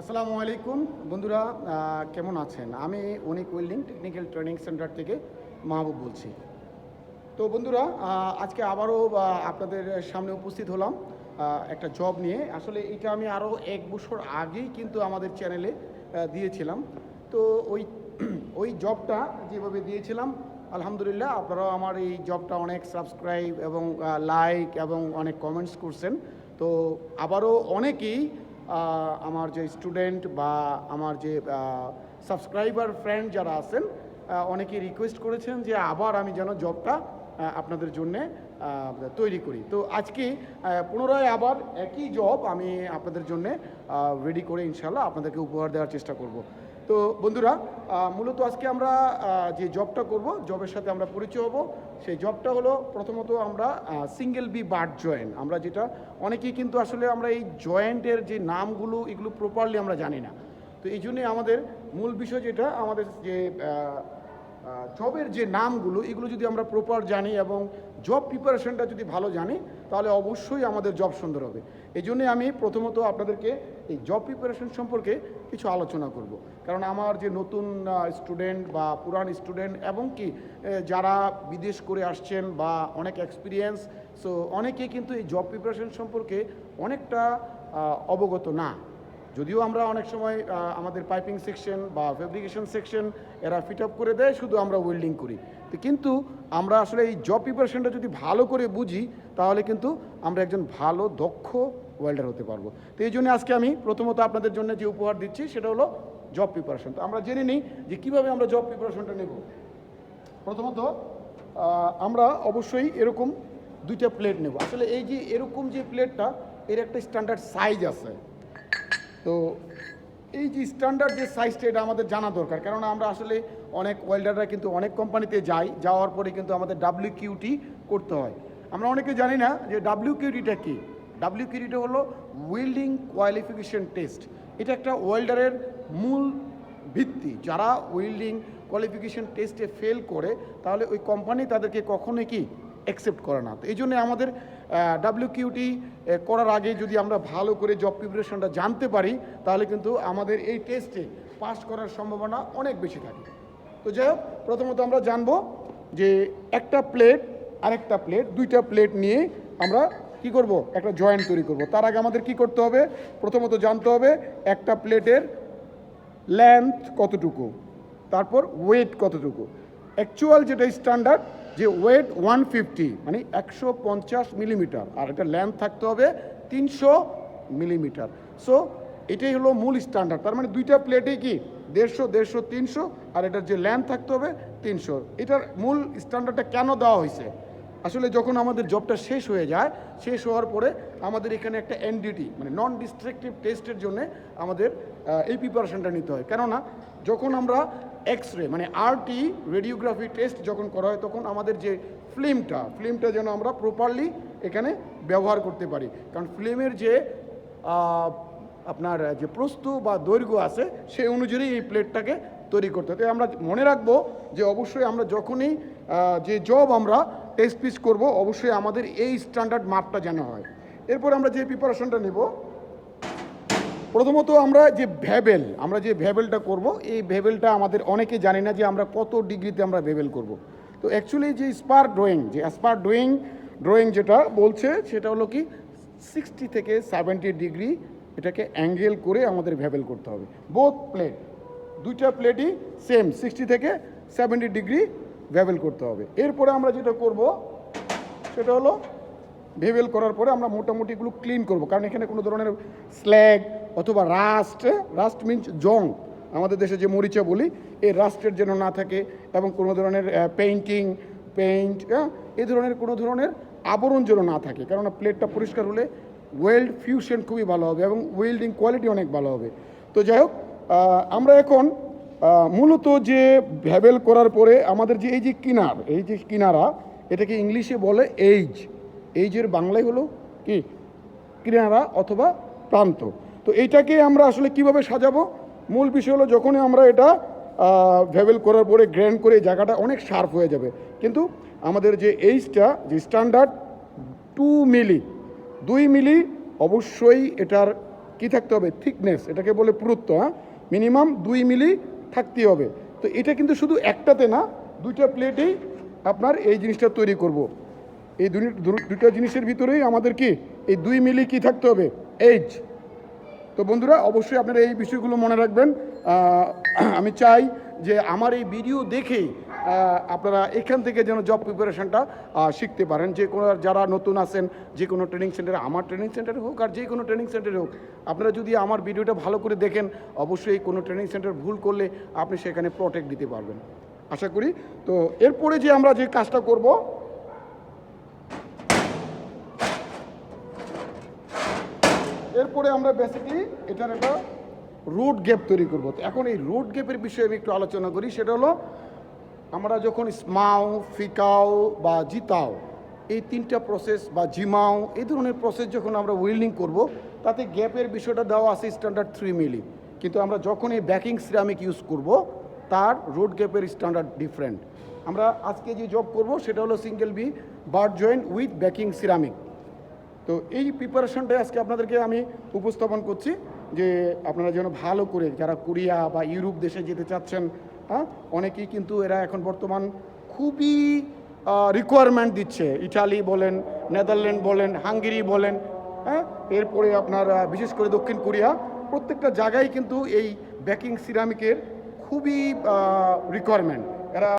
আসসালামু আলাইকুম। বন্ধুরা কেমন আছেন? আমি Anik welding technical training centre থেকে মাহবুব বলছি। তো বন্ধুরা আজকে আবারও আপনাদের সামনে উপস্থিত হলাম একটা জব নিয়ে। আসলে এটা আমি আরও এক বছর আগেই কিন্তু আমাদের চ্যানেলে দিয়েছিলাম। তো ওই ওই জবটা যেভাবে দিয়েছিলাম, আলহামদুলিল্লাহ আপনারাও আমার এই জবটা অনেক সাবস্ক্রাইব এবং লাইক এবং অনেক কমেন্টস করছেন। তো আবারও অনেকেই আমার যে স্টুডেন্ট বা আমার যে সাবস্ক্রাইবার ফ্রেন্ড যারা আছেন অনেকে রিকোয়েস্ট করেছেন যে আবার আমি যেন জবটা আপনাদের জন্যে তৈরি করি। তো আজকে পুনরায় আবার একই জব আমি আপনাদের জন্যে রেডি করে ইনশাল্লাহ আপনাদেরকে উপহার দেওয়ার চেষ্টা করব। তো বন্ধুরা মূলত আজকে আমরা যে জবটা করব জবের সাথে আমরা পরিচয় হব। সেই জবটা হলো প্রথমত আমরা সিঙ্গেল বি বার্ড জয়েন্ট আমরা যেটা, অনেকেই কিন্তু আসলে আমরা এই জয়েন্টের যে নামগুলো, এগুলো প্রপারলি আমরা জানি না। তো এই জন্যে আমাদের মূল বিষয় যেটা, আমাদের যে জবের যে নামগুলো, এগুলো যদি আমরা প্রপার জানি এবং জব প্রিপারেশনটা যদি ভালো জানি, তাহলে অবশ্যই আমাদের জব সুন্দর হবে। এই জন্যে আমি প্রথমত আপনাদেরকে এই জব প্রিপারেশন সম্পর্কে কিছু আলোচনা করব। কারণ আমার যে নতুন স্টুডেন্ট বা পুরান স্টুডেন্ট এবং কি যারা বিদেশ করে আসছেন বা অনেক এক্সপিরিয়েন্স সো অনেকে কিন্তু এই জব প্রিপারেশন সম্পর্কে অনেকটা অবগত না। যদিও আমরা অনেক সময় আমাদের পাইপিং সেকশন বা ফেব্রিকেশন সেকশন এরা ফিট আপ করে দেয়, শুধু আমরা ওয়েল্ডিং করি। তো কিন্তু আমরা আসলে এই জব প্রিপারেশনটা যদি ভালো করে বুঝি, তাহলে কিন্তু আমরা একজন ভালো, দক্ষ ওয়েল্ডার হতে পারব। তো এই জন্য আজকে আমি প্রথমত আপনাদের জন্য যে উপহার দিচ্ছি, সেটা হলো জব প্রিপারেশন তো আমরা জেনে নিই যে কীভাবে আমরা জব প্রিপারেশনটা নেব। প্রথমত আমরা অবশ্যই এরকম দুইটা প্লেট নেব। আসলে এই যে এরকম যে প্লেটটা এর একটা স্ট্যান্ডার্ড সাইজ আছে। তো এই যে স্ট্যান্ডার্ড যে সাইজটা এটা আমাদের জানা দরকার। কেননা আমরা আসলে অনেক ওয়েল্ডাররা কিন্তু অনেক কোম্পানিতে যাই, যাওয়ার পরে কিন্তু আমাদের ডাব্লিউ কিউটি করতে হয়। আমরা অনেকে জানি না যে ডাব্লিউ কিউটিটা কী? ডাব্লিউ কিউটিটা হলো ওয়েল্ডিং কোয়ালিফিকেশন টেস্ট এটা একটা ওয়েল্ডারের মূল ভিত্তি। যারা ওয়েল্ডিং কোয়ালিফিকেশন টেস্টে ফেল করে, তাহলে ওই কোম্পানি তাদেরকে কখনোই কি অ্যাকসেপ্ট করে না। তো এই জন্য আমাদের ডাব্লিউ কিউটি করার আগে যদি আমরা ভালো করে জব প্রিপারেশনটা জানতে পারি, তাহলে কিন্তু আমাদের এই টেস্টে পাস করার সম্ভাবনা অনেক বেশি থাকে। তো যাই হোক, প্রথমত আমরা জানব যে একটা প্লেট আরেকটা প্লেট দুইটা প্লেট নিয়ে আমরা কি করব? একটা জয়েন্ট তৈরি করব। তার আগে আমাদের কি করতে হবে? প্রথমত জানতে হবে একটা প্লেটের লেন্থ কতটুকু, তারপর ওয়েট কতটুকু। অ্যাকচুয়াল যেটা স্ট্যান্ডার্ড যে ওয়েট ওয়ান ফিফটি মানে একশো পঞ্চাশ মিলিমিটার আর একটা লেন্থ থাকতে হবে তিনশো মিলিমিটার সো এটাই হলো মূল স্ট্যান্ডার্ড তার মানে দুইটা প্লেটে কি? দেড়শো দেড়শো, তিনশো, আর এটার যে লেন্থ থাকতে হবে তিনশো। এটার মূল স্ট্যান্ডার্ডটা কেন দেওয়া হয়েছে? আসলে যখন আমাদের জবটা শেষ হয়ে যায়, শেষ হওয়ার পরে আমাদের এখানে একটা এনডিটি মানে নন ডিস্ট্রাকটিভ টেস্টের জন্য আমাদের এই প্রিপারেশনটা নিতে হয়। কেননা, যখন আমরা এক্স রে মানে আরটি রেডিওগ্রাফি টেস্ট যখন করা হয়, তখন আমাদের যে ফিল্মটা ফিল্মটা যেন আমরা প্রপারলি এখানে ব্যবহার করতে পারি। কারণ ফিল্মের যে আপনার যে প্রস্থ বা দৈর্ঘ্য আছে, সেই অনুযায়ী এই প্লেটটাকে তৈরি করতে হয়। তাই আমরা মনে রাখব যে অবশ্যই আমরা যখনই যে জব আমরা টেস্ট পিস করব, অবশ্যই আমাদের এই স্ট্যান্ডার্ড মাপটা যেন হয়। এরপর আমরা যে প্রিপারেশনটা নেব প্রথমত আমরা যে ভ্যাবেল আমরা যে ভ্যাবেলটা করব, এই ভ্যাবেলটা আমাদের অনেকে জানি না যে আমরা কত ডিগ্রিতে আমরা ভ্যাবেল করব। তো অ্যাকচুয়ালি যে স্পার ড্রয়িং যে স্পার ড্রয়িং ড্রয়িং যেটা বলছে, সেটা হলো কি সিক্সটি থেকে সেভেন্টি ডিগ্রি এটাকে অ্যাঙ্গেল করে আমাদের ভ্যাবেল করতে হবে। বোথ প্লেট দুইটা প্লেটই সেম সিক্সটি থেকে সেভেন্টি ডিগ্রি ভ্যাবেল করতে হবে। এরপরে আমরা যেটা করব, সেটা হলো ভেবেল করার পরে আমরা মোটামুটি এগুলো ক্লিন করব। কারণ এখানে কোনো ধরনের স্ল্যাগ অথবা রাস্ট রাস্ট মিনস জং। আমাদের দেশে যে মরিচা বলি, এই রাস্টের যেন না থাকে এবং কোনো ধরনের পেইন্টিং পেইন্ট এই ধরনের কোনো ধরনের আবরণ যেন না থাকে। কারণ প্লেটটা পরিষ্কার হলে ওয়েল্ড ফিউশন খুবই ভালো হবে এবং ওয়েল্ডিং কোয়ালিটি অনেক ভালো হবে। তো যাই হোক আমরা এখন মূলত যে ভ্যাবেল করার পরে আমাদের যে এই যে কিনার, এই যে কিনারা, এটাকে ইংলিশে বলে এইজ এইজের বাংলায় হলো কি? কিনারা অথবা প্রান্ত। তো এইটাকে আমরা আসলে কীভাবে সাজাবো? মূল বিষয় হলো যখনই আমরা এটা ভেবেল করার পরে গ্র্যান্ড করে জায়গাটা অনেক শার্প হয়ে যাবে। কিন্তু আমাদের যে এইজটা যে স্ট্যান্ডার্ড, টু মিলি, দুই মিলি অবশ্যই এটার কি থাকতে হবে? থিকনেস, এটাকে বলে পুরুত্ব হ্যাঁ? মিনিমাম দুই মিলি থাকতে হবে। তো এটা কিন্তু শুধু একটাতে না, দুইটা প্লেটেই আপনার এই জিনিসটা তৈরি করব। এই দুই- দু- দুইটা জিনিসের ভিতরেই আমাদের কি? এই দুই মিলি কি থাকতে হবে? এইজ তো বন্ধুরা অবশ্যই আপনারা এই বিষয়গুলো মনে রাখবেন। আমি চাই যে আমার এই ভিডিও আহ, আপনারা এখান থেকে যেন জব প্রিপারেশনটা শিখতে পারেন। যে কোনো যারা নতুন আছেন যে কোনো ট্রেনিং সেন্টারে আমার ট্রেনিং সেন্টারে হোক আর যে কোনো ট্রেনিং সেন্টারে হোক আপনারা যদি আমার ভিডিওটা ভালো করে দেখেন অবশ্যই কোনো ট্রেনিং সেন্টার ভুল করলে আপনি সেখানে প্রোটেক্ট দিতে পারবেন। আশা করি। তো এরপরে যে আমরা যে কাজটা করব এরপরে আমরা বেসিক্যালি এটার একটা রুট গ্যাপ তৈরি করব। এখন এই রুট গ্যাপের বিষয়ে আমি একটু আলোচনা করি, সেটা হলো আমরা যখন স্মাও ফিকাও বা জিতাও, এই তিনটা প্রসেস বা জিমাও, এই ধরনের প্রসেস যখন আমরা ওয়েল্ডিং করব, তাতে গ্যাপের বিষয়টা দেওয়া আছে স্ট্যান্ডার্ড থ্রি মিলি কিন্তু আমরা যখন এই ব্যাকিং সিরামিক ইউজ করব, তার রোড গ্যাপের স্ট্যান্ডার্ড ডিফারেন্ট আমরা আজকে যে জব করব, সেটা হলো single B bar joint with backing ceramic তো এই প্রিপারেশনটাই আজকে আপনাদেরকে আমি উপস্থাপন করছি যে আপনারা যেন ভালো করে যারা কোরিয়া বা ইউরোপ দেশে যেতে চাচ্ছেন হ্যাঁ অনেকেই কিন্তু এরা এখন বর্তমান খুবই রিকোয়ারমেন্ট দিচ্ছে। ইটালি বলেন, নেদারল্যান্ড বলেন, হাঙ্গেরি বলেন হ্যাঁ এরপরে আপনার বিশেষ করে দক্ষিণ কোরিয়া, প্রত্যেকটা জায়গায় কিন্তু এই ব্যাকিং সিরামিকের খুবই রিকোয়ারমেন্ট